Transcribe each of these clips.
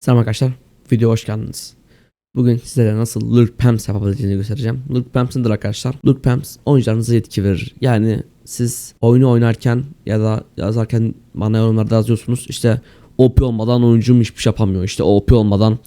Selam arkadaşlar, videoya hoş geldiniz. Bugün sizlere nasıl Lurk Pams yapabileceğini göstereceğim. Lurk Pams nedir arkadaşlar? Lurk Pams oyuncularınıza yetki verir. Yani siz oyunu oynarken ya da yazarken bana yorumlarda yazıyorsunuz. İşte OP olmadan oyuncum hiçbir şey yapamıyor. İşte OP olmadan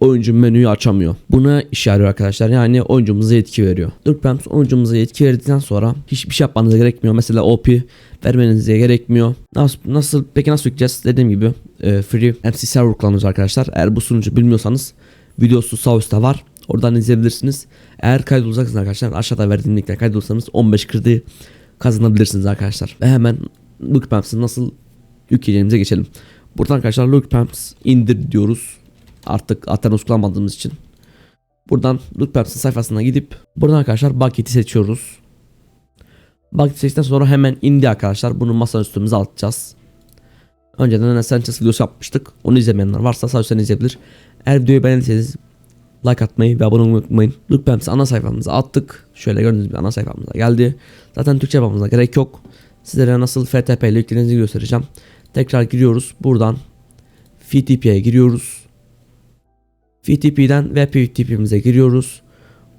oyuncu menüyü açamıyor. Buna işe yarıyor arkadaşlar. Yani oyuncumuza yetki veriyor. Pams oyuncumuza yetki verdikten sonra hiçbir şey yapmanıza gerekmiyor. Mesela OP vermenize gerekmiyor. Nasıl, nasıl peki nasıl yükleyeceğiz? Dediğim gibi e, free MC server kullanıyoruz arkadaşlar. Eğer bu sunucu bilmiyorsanız videosu sağ üstte var. Oradan izleyebilirsiniz. Eğer kaydolacaksınız arkadaşlar aşağıda verdiğim linkten kaydolursanız 15 kredi kazanabilirsiniz arkadaşlar. Ve hemen Look Pamps'ı nasıl yükleyeceğimize geçelim. Buradan arkadaşlar Look Pamps indir diyoruz. Artık Athenos kullanmadığımız için. Buradan Look Pamps'ın sayfasına gidip buradan arkadaşlar paketi seçiyoruz. Paketi seçtikten sonra hemen indi arkadaşlar. Bunu masa üstümüze atacağız. Önceden Essentials videosu yapmıştık. Onu izlemeyenler varsa sağ üstten izleyebilir. Eğer videoyu beğendiyseniz like atmayı ve abone olmayı unutmayın. Look ana sayfamıza attık. Şöyle gördüğünüz gibi ana sayfamıza geldi. Zaten Türkçe yapmamıza gerek yok. Sizlere nasıl FTP ile yüklediğinizi göstereceğim. Tekrar giriyoruz. Buradan FTP'ye giriyoruz. FTP'den web FTP'mize giriyoruz.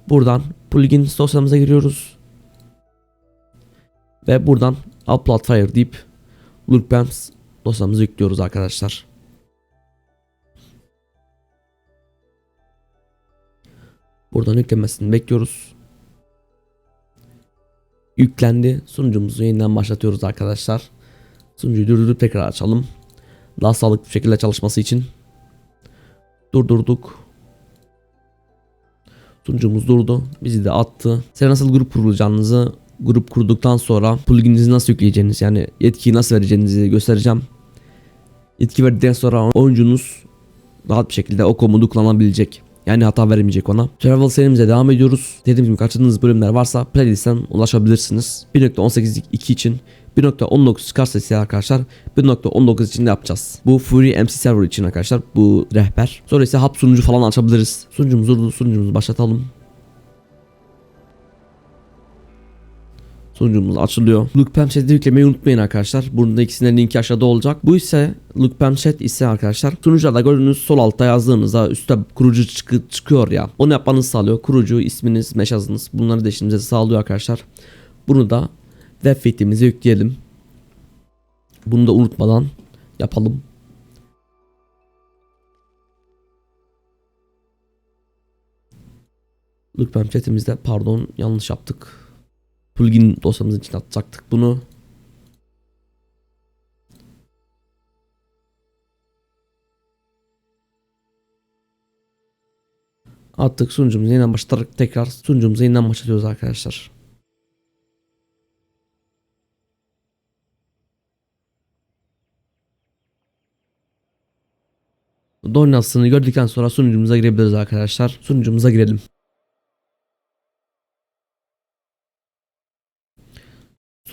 Buradan plugin dosyamıza giriyoruz. Ve buradan upload file deyip Look Pamps dosyamızı yüklüyoruz arkadaşlar. Buradan yüklemesini bekliyoruz. Yüklendi. Sunucumuzu yeniden başlatıyoruz arkadaşlar. Sunucuyu durdurup tekrar açalım. Daha sağlıklı bir şekilde çalışması için. Durdurduk. Sunucumuz durdu. Bizi de attı. Size nasıl grup kurulacağınızı grup kurduktan sonra plugininizi nasıl yükleyeceğiniz yani yetkiyi nasıl vereceğinizi göstereceğim. Yetki verdikten sonra oyuncunuz rahat bir şekilde o komodu kullanabilecek. Yani hata vermeyecek ona. Travel serimize devam ediyoruz. Dediğim gibi kaçırdığınız bölümler varsa playlistten ulaşabilirsiniz. 1.18.2 için 1.19 çıkarsa ise arkadaşlar 1.19 için de yapacağız. Bu Fury MC Server için arkadaşlar bu rehber. Sonra ise hub sunucu falan açabiliriz. Sunucumuzu durdu sunucumuzu başlatalım. Sunucumuz açılıyor. Lookpam Chat'i yüklemeyi unutmayın arkadaşlar. Bunun da ikisinin linki aşağıda olacak. Bu ise Lookpam Chat ise arkadaşlar sunucuda gördüğünüz sol altta yazdığınızda üstte kurucu çıkı, çıkıyor ya. Onu yapmanızı sağlıyor. Kurucu, isminiz, meşazınız bunları değiştirmenizi sağlıyor arkadaşlar. Bunu da web feed'imize yükleyelim. Bunu da unutmadan yapalım. Lookpam chat'imizde pardon yanlış yaptık plugin dosyamızın içine atacaktık bunu. Attık sunucumuzu yeniden başlatarak tekrar sunucumuzu yeniden başlatıyoruz arkadaşlar. Donasyonu gördükten sonra sunucumuza girebiliriz arkadaşlar. Sunucumuza girelim.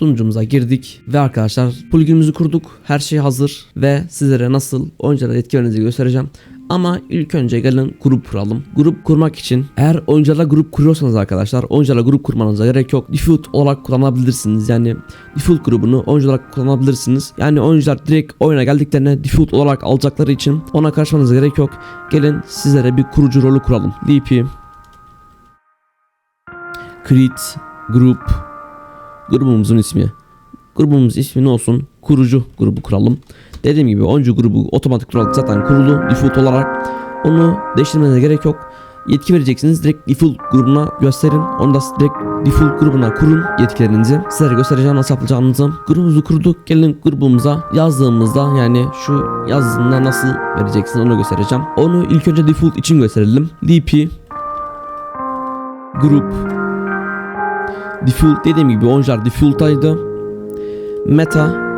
sunucumuza girdik ve arkadaşlar pluginimizi kurduk. Her şey hazır ve sizlere nasıl oyunculara etki verdiğinizi göstereceğim. Ama ilk önce gelin grup kuralım. Grup kurmak için eğer oyuncularla grup kuruyorsanız arkadaşlar oyuncularla grup kurmanıza gerek yok. Default olarak kullanabilirsiniz. Yani default grubunu oyuncu olarak kullanabilirsiniz. Yani oyuncular direkt oyuna geldiklerine default olarak alacakları için ona karışmanıza gerek yok. Gelin sizlere bir kurucu rolü kuralım. DP Create Group grubumuzun ismi. Grubumuz ismi ne olsun? Kurucu grubu kuralım. Dediğim gibi oyuncu grubu otomatik olarak zaten kurulu default olarak. Onu değiştirmenize gerek yok. Yetki vereceksiniz. Direkt default grubuna gösterin. Onu da direkt default grubuna kurun yetkilerinizi. Sizlere göstereceğim nasıl yapacağınızı. Grubumuzu kurduk. Gelin grubumuza yazdığımızda yani şu yazdığında nasıl vereceksiniz onu göstereceğim. Onu ilk önce default için gösterelim. DP grup Default dediğim gibi oyuncular default'taydı. Meta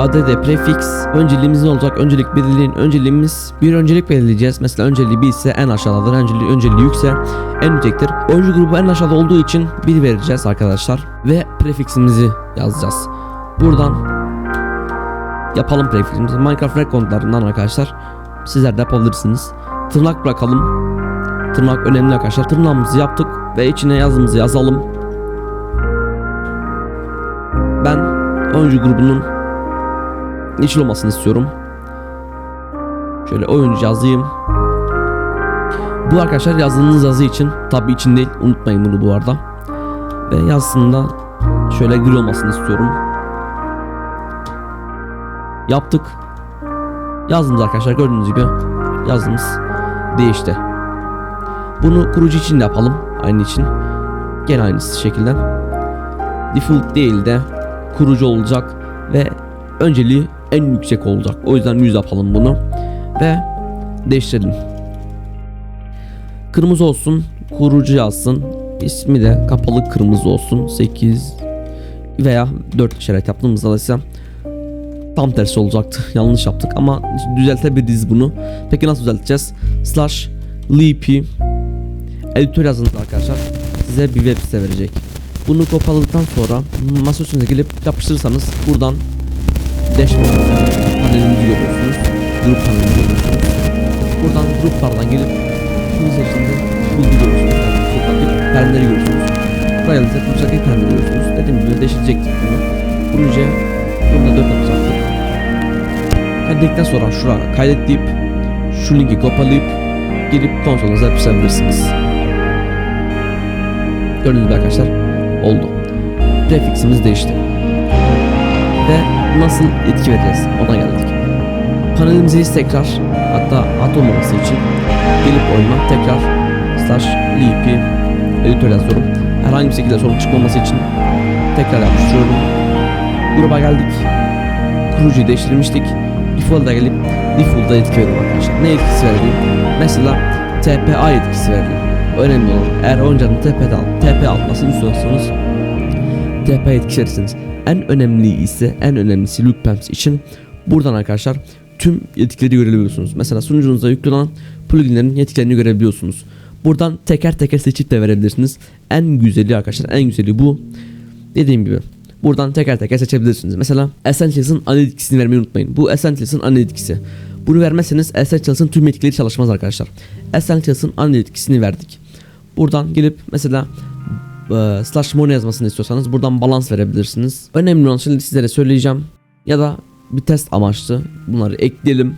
ADD prefix önceliğimiz ne olacak? Öncelik belirleyin. Önceliğimiz bir öncelik belirleyeceğiz. Mesela önceliği 1 ise en aşağıdadır. Önceliği, önceliği yükse en yüksektir. Oyuncu grubu en aşağıda olduğu için 1 vereceğiz arkadaşlar. Ve prefiximizi yazacağız. Buradan yapalım prefiximizi. Minecraft Record'larından arkadaşlar sizler de yapabilirsiniz. Tırnak bırakalım. Tırnak önemli arkadaşlar. Tırnağımızı yaptık ve içine yazımızı yazalım. Ben oyuncu grubunun yeşil olmasını istiyorum. Şöyle oyuncu yazayım. Bu arkadaşlar yazdığınız yazı için tabi için değil unutmayın bunu bu arada. Ve yazısında şöyle gri olmasını istiyorum. Yaptık. Yazdığımız arkadaşlar gördüğünüz gibi yazdığımız değişti. Bunu kurucu için de yapalım. Aynı için. Gene aynısı şekilde. Default değil de kurucu olacak ve önceliği en yüksek olacak. O yüzden 100 yapalım bunu ve değiştirelim. Kırmızı olsun, kurucu yazsın. İsmi de kapalı kırmızı olsun. 8 veya 4 işaret yaptığımızda da ise tam tersi olacaktı. Yanlış yaptık ama düzeltebiliriz bunu. Peki nasıl düzelteceğiz? Slash lp editör yazınız arkadaşlar. Size bir web site verecek. Bunu kopyaladıktan sonra masa üstüne gelip yapıştırırsanız buradan dashboard panelimizi görüyorsunuz. Grup panelini görüyorsunuz. Buradan gruplardan gelip bu seçtiğinde bulgu görüyorsunuz. Buradaki terimleri görüyorsunuz. Da buradaki terimleri görüyorsunuz. Dediğim gibi değiştirecektik bunu. Proje bunu da 4 yapacaktık. Kaydettikten sonra şuraya kaydet deyip şu linki kopyalayıp girip konsolunuza yapıştırabilirsiniz. Gördüğünüz gibi arkadaşlar oldu. Prefiximiz değişti. Nasıl etki vereceğiz ona geldik. Panelimizi tekrar hatta at olmaması için gelip oyuna tekrar slash lp editör yazıyorum. Herhangi bir şekilde sorun çıkmaması için tekrar yapıştırıyorum. Gruba geldik. Kurucuyu değiştirmiştik. Default'a gelip default'a etki veriyorum arkadaşlar. Ne etkisi verelim? Mesela TPA etkisi verelim. Önemli olan eğer oyuncunun TP, al, TP atmasını istiyorsanız TP etkisi verirsiniz. En önemli ise en önemlisi Luke Pamps için buradan arkadaşlar tüm yetkileri görebiliyorsunuz. Mesela sunucunuza yüklenen pluginlerin yetkilerini görebiliyorsunuz. Buradan teker teker seçip de verebilirsiniz. En güzeli arkadaşlar en güzeli bu. Dediğim gibi buradan teker teker seçebilirsiniz. Mesela Essentials'ın ana vermeyi unutmayın. Bu Essentials'ın ana. Bunu vermezseniz Essentials'ın tüm etkileri çalışmaz arkadaşlar. Essentials'ın ana verdik. Buradan gelip mesela e, slash money yazmasını istiyorsanız buradan balans verebilirsiniz. Önemli olan şimdi sizlere söyleyeceğim. Ya da bir test amaçlı bunları ekleyelim.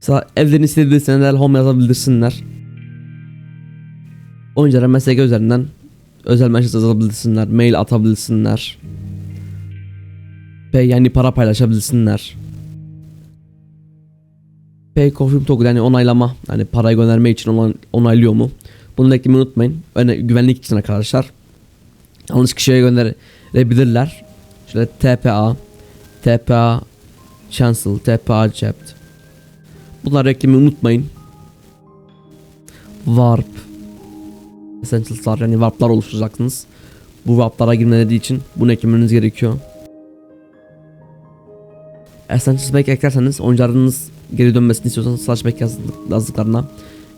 Mesela evlerini silebilirsinler, home yazabilirsinler. Oyunculara MSG üzerinden özel mesaj yazabilirsinler, mail atabilsinler. Ve yani para paylaşabilsinler. Pay confirm toggle yani onaylama hani parayı gönderme için onay, onaylıyor mu? Bunu da eklemeyi unutmayın. Öne, güvenlik için arkadaşlar. Yanlış kişiye gönderebilirler. Şöyle TPA, TPA cancel, TPA accept. Bunları eklemeyi unutmayın. Warp. Essentials'lar yani warp'lar oluşturacaksınız. Bu warp'lara girmeleri için bunu eklemeniz gerekiyor. Essentials back eklerseniz oyuncularınız geri dönmesini istiyorsanız slash back yazdık, yazdıklarına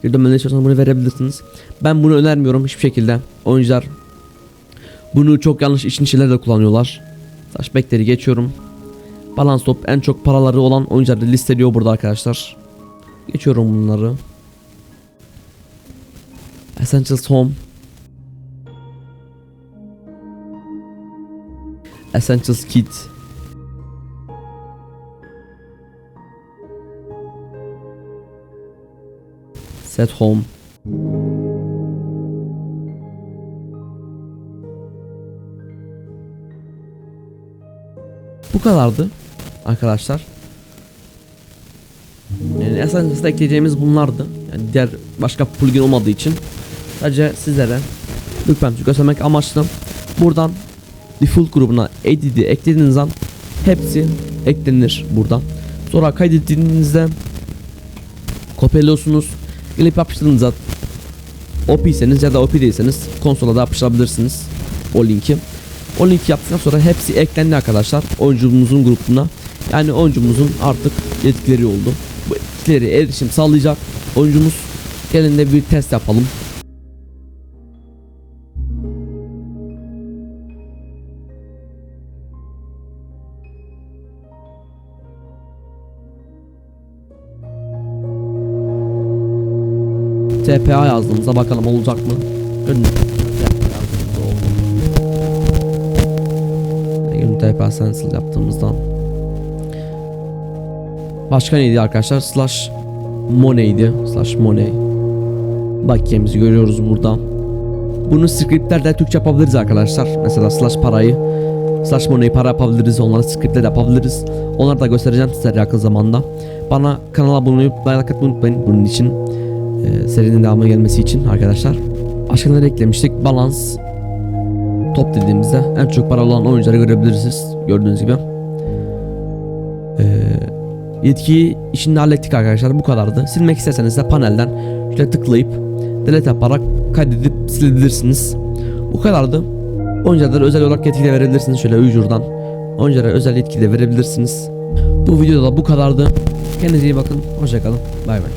geri dönmelerini istiyorsanız bunu verebilirsiniz. Ben bunu önermiyorum hiçbir şekilde. Oyuncular bunu çok yanlış için şeylerde kullanıyorlar. Slash back'leri geçiyorum. Balance top en çok paraları olan oyuncuları listeliyor burada arkadaşlar. Geçiyorum bunları. Essentials Home. Essentials Kit. Set Home. Bu kadardı arkadaşlar. Yani Essence'da ekleyeceğimiz bunlardı. Yani diğer başka plugin olmadığı için sadece sizlere lütfen göstermek amaçlı buradan default grubuna edit'i eklediğiniz an hepsi eklenir buradan. Sonra kaydettiğinizde kopyalıyorsunuz. Gelip yapıştırdığınızda OP'yseniz ya da OP değilseniz konsola da yapıştırabilirsiniz o linki. O linki yaptıktan sonra hepsi eklendi arkadaşlar oyuncumuzun grubuna. Yani oyuncumuzun artık yetkileri oldu. Bu etkileri erişim sağlayacak oyuncumuz. Gelin de bir test yapalım. TPA yazdığımızda bakalım olacak mı? Önüne TPA yazdığımızda oldu. Yeni TPA cancel yaptığımızda Başka neydi arkadaşlar? Slash money'di. Slash money. Bakiyemizi görüyoruz burada. Bunu scriptlerde Türkçe yapabiliriz arkadaşlar. Mesela slash parayı slash money'i para yapabiliriz. Onları scriptle yapabiliriz. Onları da göstereceğim sizlere yakın zamanda. Bana kanala abone olup like atmayı unutmayın bunun için. Ee, serinin devamı gelmesi için arkadaşlar. Başka neler eklemiştik? Balans. Top dediğimizde en çok para olan oyuncuları görebilirsiniz. Gördüğünüz gibi. Ee, yetkiyi işini hallettik arkadaşlar. Bu kadardı. Silmek isterseniz de panelden şöyle tıklayıp delete yaparak kaydedip silebilirsiniz. Bu kadardı. Oyunculara özel olarak yetki de verebilirsiniz. Şöyle ücurdan oyunculara özel yetki de verebilirsiniz. Bu videoda da bu kadardı. Kendinize iyi bakın. Hoşçakalın. Bay bay.